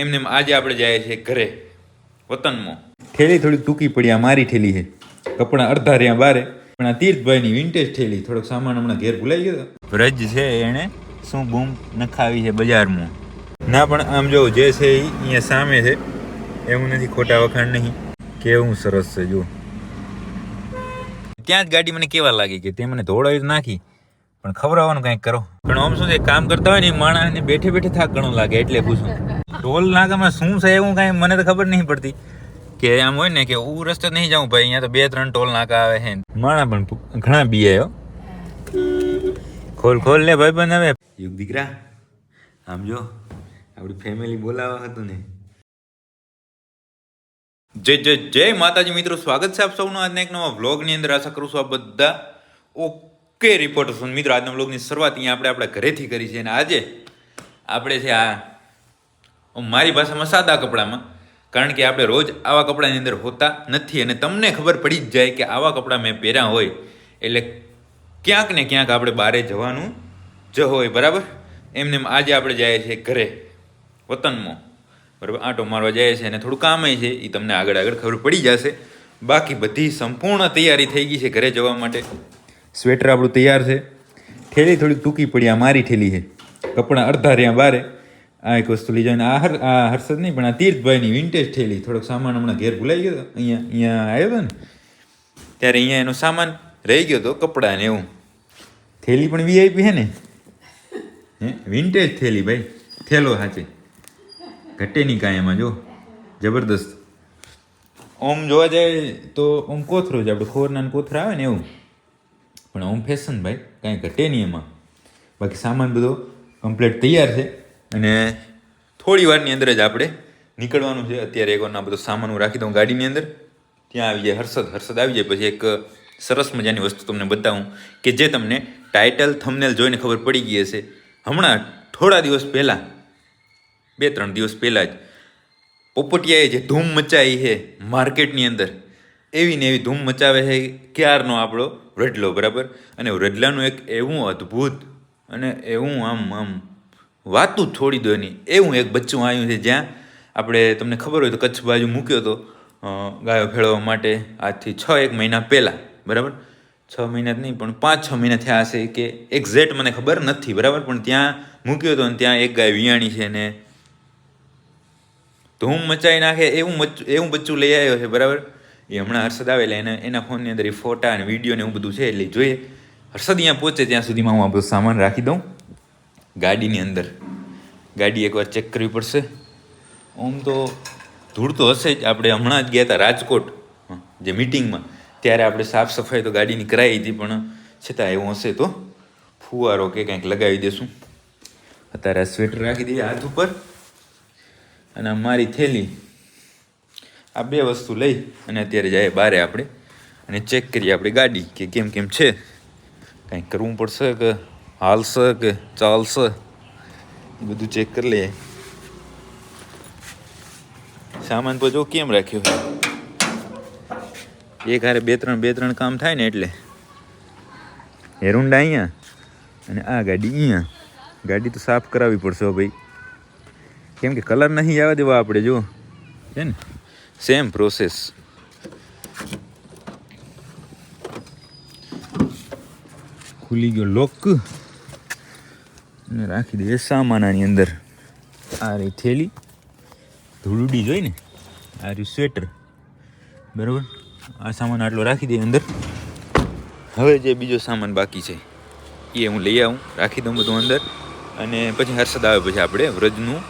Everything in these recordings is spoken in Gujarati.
એમને એમ આજે આપણે જઈએ છીએ ઘરે વતનમાં. ઠેલી થોડીક ટૂંકી પડી આ મારી ઠેલી છે. કપડાં અડધા રહ્યા બારે. પણ આ તીર્થભાઈની વિન્ટેજ ઠેલી થોડોક સામાન હમણાં ઘેર ભૂલાઈ ગયો વ્રજ છે એણે શું બૂમ નખાવી છે બજારમાં? ના પણ આમ જો જે છે એ અહીંયા સામે છે. એવું નથી ખોટા વખાણ નહીં. કેવું સરસ છે જો ત્યાં જ ગાડી મને કેવા લાગી કે તે મને ધોળાવી નાખી પણ ખવડાવવાનું કંઈક કરો. પણ આમ શું છે કામ કરતા હોય ને એ માણસને બેઠે બેઠે થાક ઘણો લાગે એટલે પૂછું. ટોલ નાકામાં શું છે એવું કાંઈ મને તો ખબર નહીં પડતી. કે આમ હોય ને કે હું રસ્તે નહીં જાઉં ભાઈ, અહીંયા તો બે ત્રણ ટોલ નાકા આવે છે. માણા પણ ઘણા બી હો ખોલ ખોલ લે ભાઈ બંધ હવે. યુગ દીકરા, આમ જો, આપણી ફેમિલી બોલાવા હતું ને. જય જય જય માતાજી મિત્રો, સ્વાગત છે આપ સૌનું આજના એક નવા વ્લોગની અંદર. આશા કરું છું આપ બધા ઓકે રિપોર્ટર્સ મિત્રો, આજના વ્લોગની શરૂઆત અહીંયા આપણે આપણા ઘરેથી કરી છે અને આજે આપણે છે આ મારી ભાષામાં સાદા કપડામાં, કારણ કે આપણે રોજ આવા કપડાની અંદર હોતા નથી અને તમને ખબર પડી જ જાય કે આવા કપડાં મેં પહેર્યા હોય. એટલે ક્યાંક ને ક્યાંક આપણે બહારે જવાનું જ હોય, બરાબર? એમને એમ આજે આપણે જઈએ છીએ ઘરે, વતનમાં. બરાબર? આંટો મારવા જાય છે અને થોડું કામ છે એ તમને આગળ આગળ ખબર પડી જશે. બાકી બધી સંપૂર્ણ તૈયારી થઈ ગઈ છે ઘરે જવા માટે. સ્વેટર આપણું તૈયાર છે. ઠેલી થોડીક ટૂંકી પડી, આ મારી ઠેલી છે. કપડાં અડધા રહ્યા બારે. આ એક વસ્તુ લઈ જાય આ હર આ હર્ષદ નહીં, પણ આ તીર્થભાઈની વિન્ટેજ થયેલી થોડોક સામાન હમણાં ઘેર ભૂલાઈ ગયો. હતો અહીંયા અહીંયા આવ્યો હતો ને? ત્યારે અહીંયા એનો સામાન રહી ગયો હતો કપડાં ને એવું. થેલી પણ વીઆઈપી છે ને? હે? વિન્ટેજ થેલી ભાઈ. થેલો સાચે. ઘટે નહીં કાંઈ એમાં જો જબરદસ્ત. ઓમ જોવા જાય તો ઓમ કોથરો જ આપણે ખોરના કોથરા આવે ને એવું. પણ ઓમ ફેશન ભાઈ. કાંઈ ઘટે નહીં એમાં. બાકી સામાન બધો કમ્પ્લીટ તૈયાર છે. અને થોડી વારની અંદર જ આપણે નીકળવાનું છે. અત્યારે એક વારના બધો સામાન હું રાખી દઉં ગાડીની અંદર. ત્યાં આવી જાય હર્ષદ. હર્ષદ આવી જાય. પછી એક સરસ મજાની વસ્તુ તમને બતાવું કે જે તમને ટાઇટલ થંબનેલ જોઈને ખબર પડી ગઈ હશે. હમણાં થોડા દિવસ પહેલાં, બે, ત્રણ દિવસ પહેલાં જ પોપટિયાએ જે ધૂમ મચાવી છે માર્કેટની અંદર, એવી ને એવી ધૂમ મચાવે છે ક્યારનો આપણો રડલો, બરાબર? અને રડલાનું એક એવું અદ્ભુત અને એવું આમ આમ વાતું છોડી દો એની. એવું એક બચ્ચું આવ્યું છે જ્યાં આપણે તમને ખબર હોય તો કચ્છ બાજુ મૂક્યો હતો ગાયો ફેળવવા માટે આજથી છ એક મહિના પહેલાં. બરાબર? છ મહિના નહીં, પણ પાંચ છ મહિના થયા હશે કે એક્ઝેક્ટ મને ખબર નથી. બરાબર? પણ ત્યાં મૂક્યો હતો અને ત્યાં એક ગાય વિયાણી છે ને ધૂમ મચાવી નાખે એવું એવું બચ્ચું લઈ આવ્યો છે. બરાબર? એ હમણાં હર્ષદ આવે એટલે એને, એના ફોનની અંદર એ ફોટા અને વીડિયો ને એવું બધું છે. એટલે જોઈએ. હર્ષદ અહીંયા પહોંચે ત્યાં સુધીમાં હું આ બધું સામાન રાખી દઉં. ગાડીની અંદર. ગાડી એકવાર ચેક કરવી પડશે. આમ તો ધૂળ તો હશે જ. આપણે હમણાં જ ગયા હતા રાજકોટ જે મિટિંગમાં ત્યારે આપણે સાફ સફાઈ તો ગાડીની કરાવી હતી, પણ છતાં એવું હશે તો ફુવારો કે કંઈક લગાવી દેશું. અત્યારે આ સ્વેટર રાખી દઈએ હાથ ઉપર. અને મારી થેલી, આ બે વસ્તુ લઈ અને અત્યારે જાય બારે આપણે. અને ચેક કરીએ આપણી ગાડી કે કેમ કેમ છે. કંઈક કરવું પડશે કે હાલશે કે ચાલશે એ બધું ચેક કરી લઈએ. સામાન પછી કેમ રાખ્યો એક હારે બે ત્રણ બે ત્રણ કામ થાય ને એટલે. હેરુંડા અહીંયા અને આ ગાડી અહીંયા. ગાડી તો સાફ કરાવવી પડશે ભાઈ. કેમ કે કલર નહીં આવવા દેવા આપણે જો છે ને? સેમ પ્રોસેસ ખુલી ગયો લોક અને રાખી દઈએ. સામાનાની અંદર આ રહી થેલી, ધૂળડી જોઈ ને? આ રહ્યું સ્વેટર. બરાબર? આ સામાન આટલો રાખી દઈએ અંદર. હવે જે બીજો સામાન બાકી છે, એ હું લઈ આવું. રાખી દઉં બધું અંદર. અને પછી હર્ષદ આવે પછી આપણે વ્રજનું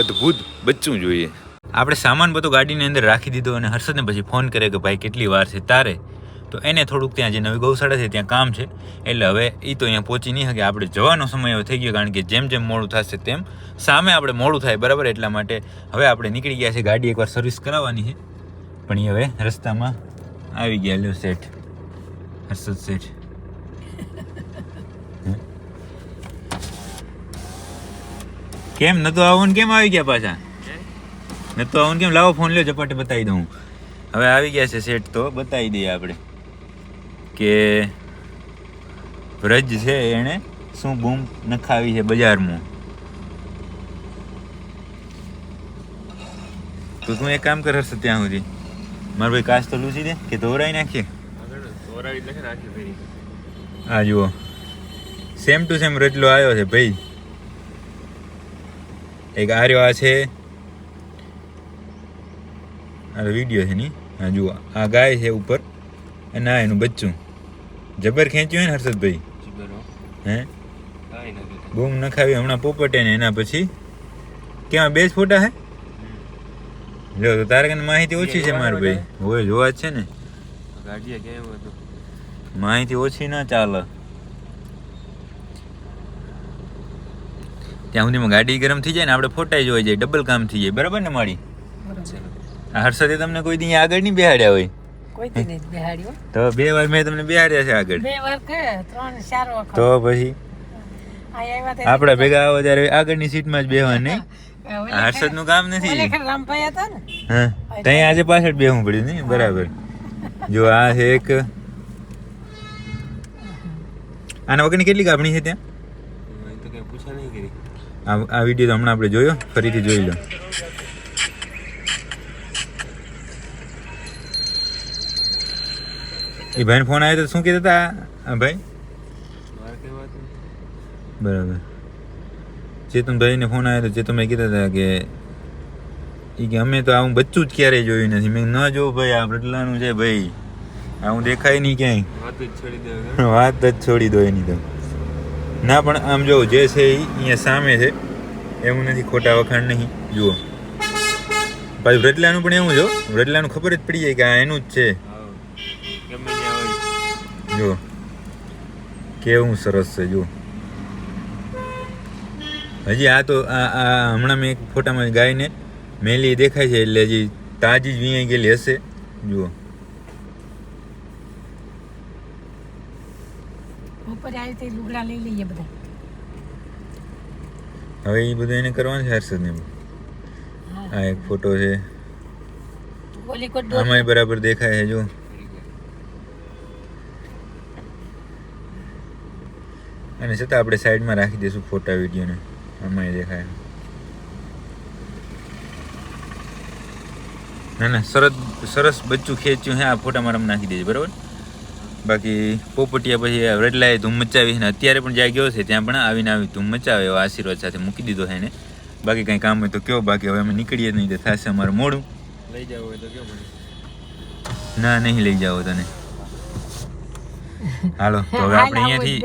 અદ્ભુત બચ્ચું જોઈએ. આપણે સામાન બધો ગાડીની અંદર રાખી દીધો અને હર્ષદને પછી ફોન કરે કે ભાઈ કેટલી વાર છે તારે? તો એને થોડુંક ત્યાં જે નવી ગૌશાળા છે ત્યાં કામ છે. એટલે હવે એ તો અહીંયા પહોંચી નહીં શકે. આપણે જવાનો સમય હવે થઈ ગયો કારણ કે જેમ જેમ મોડું થશે તેમ સામે આપણે મોડું થાય, બરાબર? એટલા માટે હવે આપણે નીકળી ગયા છે ગાડી એકવાર સર્વિસ કરાવવાની છે. પણ એ હવે રસ્તામાં આવી ગયા. લ્યો સેઠ હર્ષદ શેઠ. કેમ? નતો આવું કેમ આવી ગયા પાછા? નતો આવું કેમ? લાવો ફોન લ્યો ચપાટે બતાવી દઉં. હવે આવી ગયા છે સેટ તો બતાવી દઈએ આપણે. કે વ્રજ છે એણે શું બૂમ નખાવી છે બજારમાં? તો તું એક કામ કર હશે ત્યાં સુધી. મારો ભાઈ કાચ તો લૂસી દે, કે ધોરાઈ નાખીએ? હા, જુઓ. સેમ ટુ સેમ રજલો આવ્યો છે, ભાઈ. એક આર્યો આ છે. આ વીડિયો છે ની, હા, જુઓ. આ ગાય છે ઉપર, અને આ એનું બચ્ચું. જબર ખેંચ્યું હોય ને હર્ષદભાઈ? હે. બૂમ નખાવી હમણાં પોપટે ને એના પછી. કેવા બે જ ફોટા હે? લ્યો તો તારે કને માહિતી ઓછી છે માર ભાઈ. હોય જોવા જ છે ને. માહિતી ઓછી ના ચાલે. ત્યાં સુધીમાં ગાડી ગરમ થઈ જાય ને આપણે ફોટા જોઈ જાય ડબલ કામ થઈ જાય. બરાબર ને મારી? આ હર્ષદે તમને કોઈ દી આગળ નહીં બેહાડ્યા હોય. તો બે વાર મેં તમને બિહાડ્યા છે આગળ. બે વાર કે ત્રણ ચાર વખત. તો પછી? આપણા ભેગા આવો ત્યારે આગળની સીટમાં જ બેહવાની હર્ષદનું કામ નથી. રામભાઈ હતા ને? હા ત્યાં આજે પાછળ બેહવું પડ્યું નહીં? બરાબર. જો આ છે એક. આના વગરની કેટલી કાપણી છે ત્યાં? એ તો કઈ પૂછા નહીં કરી. આ આ વીડિયો તો હમણાં આપણે જોયો ફરીથી જોઈ લો. એ ભાઈને ફોન આવ્યો તો શું કહેતા હતા? આ ભાઈ. બરાબર. ચેતનભાઈને ફોન આવ્યો તો ચેતનભાઈ કહેતા હતા કે એ કે અમે તો આવું બચ્ચું જ ક્યારેય જોયું નથી. મેં ન જો ભાઈ આ રટલાનું છે ભાઈ. આવું દેખાય નહીં ક્યાંય. વાત જ છોડી દે વાત જ છોડી દો એની તો. ના પણ આમ જો જે છે એ અહીંયા સામે છે. એવું નથી ખોટા વખાણ નહીં. જુઓ. ભાઈ રટલાનું પણ એવું જો રટલાનું ખબર જ પડી જાય કે આ એનું જ છે. જુઓ કેવું સરસ છે જો હજી આ તો આ હમણાં મેં એક ફોટામાં ગાયને મેલી દેખાય છે એટલે હજી તાજી જ વીણાઈ ગયેલી હશે. જુઓ. હવે એ બધું એને કરવાનું છે હર્ષદ ને. આ એક ફોટો છે. આમાંય બરાબર દેખાય છે જો અને છતાં આપણે સાઈડમાં રાખી દઈશું ફોટા વિડીયોને. આમાંય દેખાય. ના ના સરસ સરસ બચ્ચું ખેંચ્યું હે આ ફોટા મારા નાખી દેજો બરાબર? બાકી પોપટિયા પછી રડલાએ ધૂમ મચાવી અને અત્યારે પણ જ્યાં ગયો છે ત્યાં પણ આવીને આવી ધૂમ મચાવે એવો આશીર્વાદ સાથે મૂકી દીધો છે એને બાકી કંઈ કામ હોય તો કયો બાકી હવે અમે નીકળીએ જ નહીં તો થશે અમારું મોડું લઈ જાવ હોય તો કેમ ના નહીં લઈ જાઓ તને. હાલો તો હવે આપણે અહીંયાથી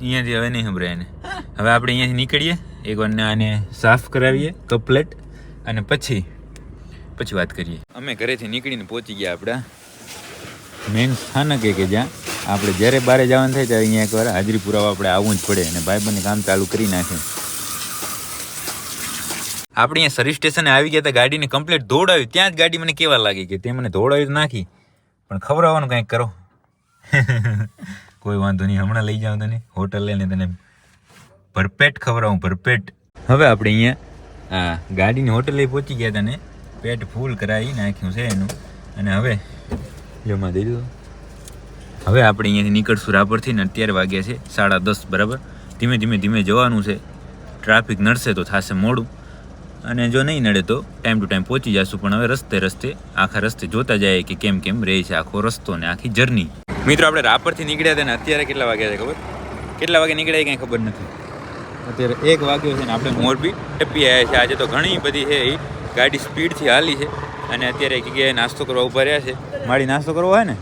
અહીંયાથી હવે નહીં સંભળાય એને. હવે આપણે અહીંયાથી નીકળીએ એકવાર આને સાફ કરાવીએ, કપલેટ, અને પછી પછી વાત કરીએ. અમે ઘરેથી નીકળીને પહોંચી ગયા આપણા મેઇન સ્થાનકે કે જ્યાં આપણે જ્યારે બારે જવાનું થાય ત્યારે અહીંયા એકવાર હાજરી પુરાવા આપણે આવવું જ પડે અને ભાઈબંધને કામ ચાલુ કરી નાખે. આપણે અહીંયા સર્વિસ સ્ટેશને આવી ગયા હતા, ગાડીને કમ્પ્લીટ દોડાવી. ત્યાં જ ગાડી મને કેવા લાગી કે તે મને દોડાવી નાખી. પણ ખવડાવવાનું કંઈક કરો. કોઈ વાંધો નહીં, હમણાં લઈ જાઉં તને, હોટલ લઈને તને ભરપેટ ખવડાવું, ભરપેટ. હવે આપણે અહીંયા, આ, ગાડીની હોટલે પહોંચી ગયા તને પેટ ફૂલ કરાવી નાખ્યું છે એનું. અને હવે જમા દઈ દીધું. હવે આપણે અહીંયાથી નીકળશું રાપરથી ને અત્યારે વાગ્યા છે સાડા દસ, બરાબર? ધીમે ધીમે ધીમે જવાનું છે. ટ્રાફિક નડશે તો થશે મોડું. અને જો નહીં નડે તો ટાઈમ ટુ ટાઈમ પહોંચી જશું, પણ હવે રસ્તે રસ્તે, આખા રસ્તે જોતા જાય કે કેમ કેમ રહે છે આખો રસ્તો ને આખી જર્ની મિત્રો, આપણે રાપરથી નીકળ્યા હતા ને અત્યારે કેટલા વાગ્યા છે ખબર? કેટલા વાગે નીકળ્યા કાંઈ ખબર નથી. અત્યારે એક વાગ્યો છે ને આપણે મોરબી. ટપી આવ્યા છે. આજે તો ઘણી બધી છે એ ગાડી સ્પીડથી હાલી છે અને અત્યારે એક જગ્યાએ નાસ્તો કરવા ઊભા રહ્યા છે. મારી નાસ્તો કરવો હોય ને?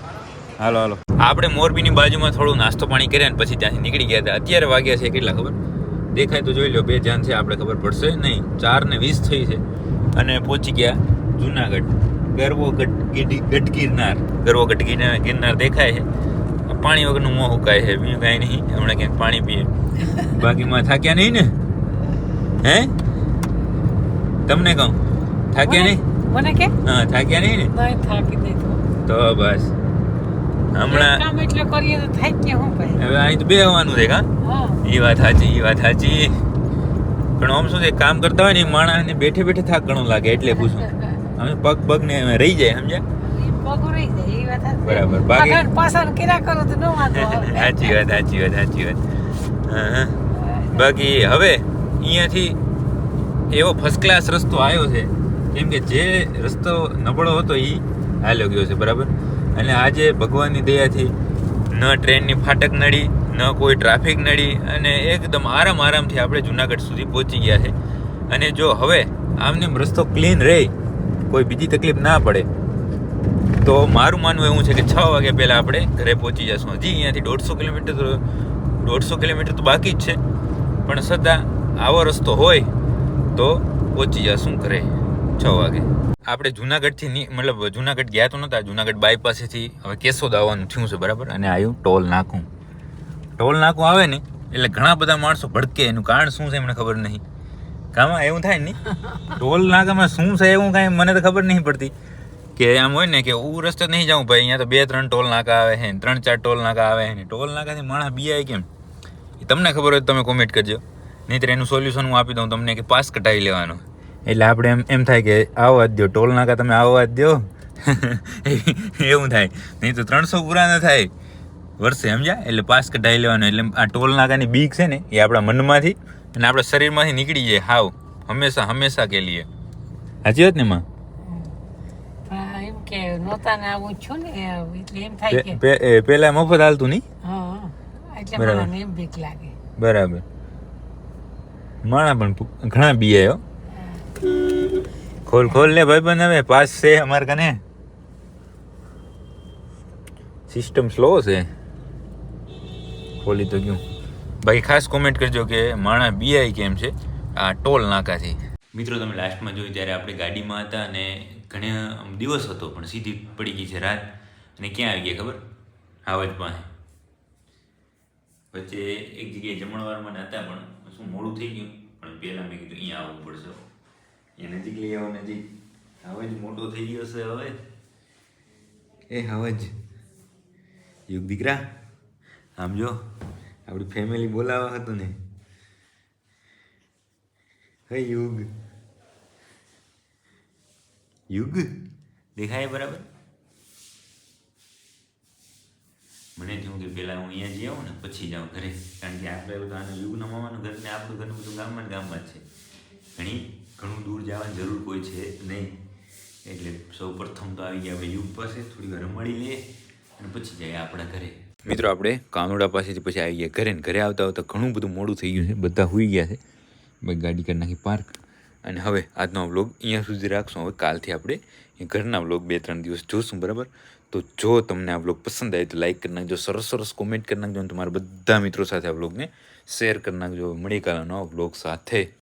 હાલો હાલો. આપણે મોરબીની બાજુમાં થોડું નાસ્તો પાણી કર્યા ને પછી ત્યાંથી નીકળી ગયા હતા. અત્યારે વાગ્યા છે કેટલા ખબર? દેખાય તો જોઈ લો, બે જાન છે, આપણે ખબર પડશે નહીં. ચાર ને વીસ થઈ છે અને પહોંચી ગયા જુનાગઢ. ગરવો ગટ ગિરનાર ગરવો ગટ ગિરનાર દેખાય છે. પાણી વગરનું મોં હુકાય છે. બીજું કાંઈ નહીં. હમણાં ક્યાંક પાણી પીએ. બાકીમાં થાક્યા નહીં ને? હે? તમને કહું. થાક્યા નહીં? મને કે? હા થાક્યા નહીં ને? થાકી દે તો. બસ. હમણાં કામ એટલે કરીએ તો થાય કે હું ભાઈ હવે અહીં તો બેહવાનું છે હા? એ વાત સાચી એ વાત સાચી. પણ આમ શું છે કામ કરતા હોય ને માણસને બેઠે બેઠે થાક ઘણો લાગે એટલે પૂછું. અમે પગ પગ ને રહી જાય સમજ્યા? ઈ રહી એ વાત બરાબર. બાકી- પસંદ કર્યા કરો તો નો વાંધો સાચી વાત સાચી વાત સાચી વાત. બાકી હવે અહીંયાથી એવો ફર્સ્ટ ક્લાસ રસ્તો આવ્યો છે. કેમ કે જે રસ્તો નબળો હતો એ હાલ્યો ગયો છે બરાબર? અને આજે ભગવાનની દયાથી ન ટ્રેનની ફાટક નડી ન કોઈ ટ્રાફિક નડી અને એકદમ આરામ આરામથી આપણે જુનાગઢ સુધી પહોંચી ગયા છે. અને જો હવે આમને આમ રસ્તો ક્લીન રહે કોઈ બીજી તકલીફ ના પડે, તો મારું માનવું એવું છે કે છ વાગે પહેલાં આપણે ઘરે પહોંચી જશું હજી અહીંયાથી દોઢસો કિલોમીટર તો, દોઢસો કિલોમીટર તો બાકી જ છે. પણ છતાં આવો રસ્તો હોય તો પહોંચી જશું ઘરે છ વાગે. આપણે જુનાગઢથી નહીં મતલબ જુનાગઢ ગયા તો નહોતા જુનાગઢ બાયપાસેથી હવે કેશોદ આવવાનું થયું છે, બરાબર? અને આવ્યું ટોલ નાખું ટોલ નાકું આવે ને, એટલે ઘણા બધા માણસો ભડકે, એનું કારણ શું છે એમને ખબર નહીં. કામાં એવું થાય ને ટોલ નાકામાં શું છે એવું કાંઈ મને તો ખબર નહીં પડતી. કે આમ હોય ને કે હું રસ્તે નહીં જાઉં ભાઈ, અહીંયા તો બે ત્રણ ટોલ નાકા આવે છે ત્રણ ચાર ટોલ નાકા આવે છે ટોલ નાકાથી માણસ બીઆઈ કેમ? એ તમને ખબર હોય તો તમે કોમેન્ટ કરજો. નહીંતર એનું સોલ્યુશન હું આપી દઉં તમને કે પાસ કટાવી લેવાનો. એટલે આપણે એમ એમ થાય કે આવવા જ દો, ટોલ નાકા તમે આવવા જ દો. એવું થાય. નહીં તો ત્રણસો પૂરા ન થાય. વર્ષે સમજ્યા? એટલે પાસ કઢાઈ લેવાનો. એટલે આ ટોલ નાકાની બીક છે ને, એ આપણા મનમાંથી અને આપણા શરીરમાંથી નીકળી જાય હાવ હંમેશા હંમેશા કે લીએ. સાચી વાત ને માં? પણ એમ કે નહોતા ને આવું છું ને એટલે એમ થાય કે પે- પે- એ પેલા મફત હાલતું નહીં? હા એટલે બરાબર. મને એમ બીક લાગે. બરાબર. માણા પણ પુ- ઘણા બીએ હો. ખોલ ખોલ લે ભાઈ બંધ હવે પાસ છે અમાર કને. સિસ્ટમ સ્લો છે. ખોલી તો ગયું. બાકી ખાસ કોમેન્ટ કરજો કે માણા બીઆઈ કેમ છે? આ ટોલ નાકાથી. મિત્રો, તમે લાસ્ટમાં જોયું ત્યારે આપણે ગાડીમાં હતા અને ઘણા દિવસ હતો, પણ સીધી પડી ગઈ છે રાત. અને ક્યાં આવી ગયા ખબર? હાવજ પાસે. વચ્ચે એક જગ્યાએ જમણવારમાં હતા, પણ શું મોડું થઈ ગયું? પણ પહેલાં મેં કીધું અહીંયા આવવું પડશે એ નજીક લઈ આવો, નજીક. હવે જ મોટો થઈ ગયો છે હવે. એ હવે જ યુગ દીકરા, આમ જો. આપણી ફેમિલી બોલાવા હતું ને. હે યુગ. યુગ? દેખાય બરાબર? મને થયું કે પહેલાં હું અહીંયા જઈ આવું ને, પછી જાઉં ઘરે. કારણ કે આપણે બધું આનું યુગના મામાનું ઘર ને આપણું ઘરનું બધું ગામમાં ગામમાં જ છે. ઘણી, ઘણું દૂર જવાની જરૂર કોઈ છે નહીં. એટલે સૌ પ્રથમ તો આવી ગયા આપણે યુગ પાસે થોડી વાર રમાડી લઈએ અને પછી જાય આપણા ઘરે. મિત્રો, આપણે કાનુડા પાસેથી પછી આવી ગયા ઘરે ને ઘરે આવતા આવતા ઘણું બધું મોડું થઈ ગયું છે. બધા હોઈ ગયા છે. ભાઈ ગાડી કરી નાખી પાર્ક. અને હવે આજનો વ્લોગ અહીંયા સુધી રાખશું. હવે કાલથી આપણે ઘરના વ્લોગ બે ત્રણ દિવસ જોશું, બરાબર? તો જો તમને આ વ્લોગ પસંદ આવે તો લાઈક કરી નાખજો. સરસ સરસ કોમેન્ટ કરી નાખજો અને તમારા બધા મિત્રો સાથે આ વ્લોગને શેર કરી નાખજો. મળી કાલનો વ્લોગ સાથે.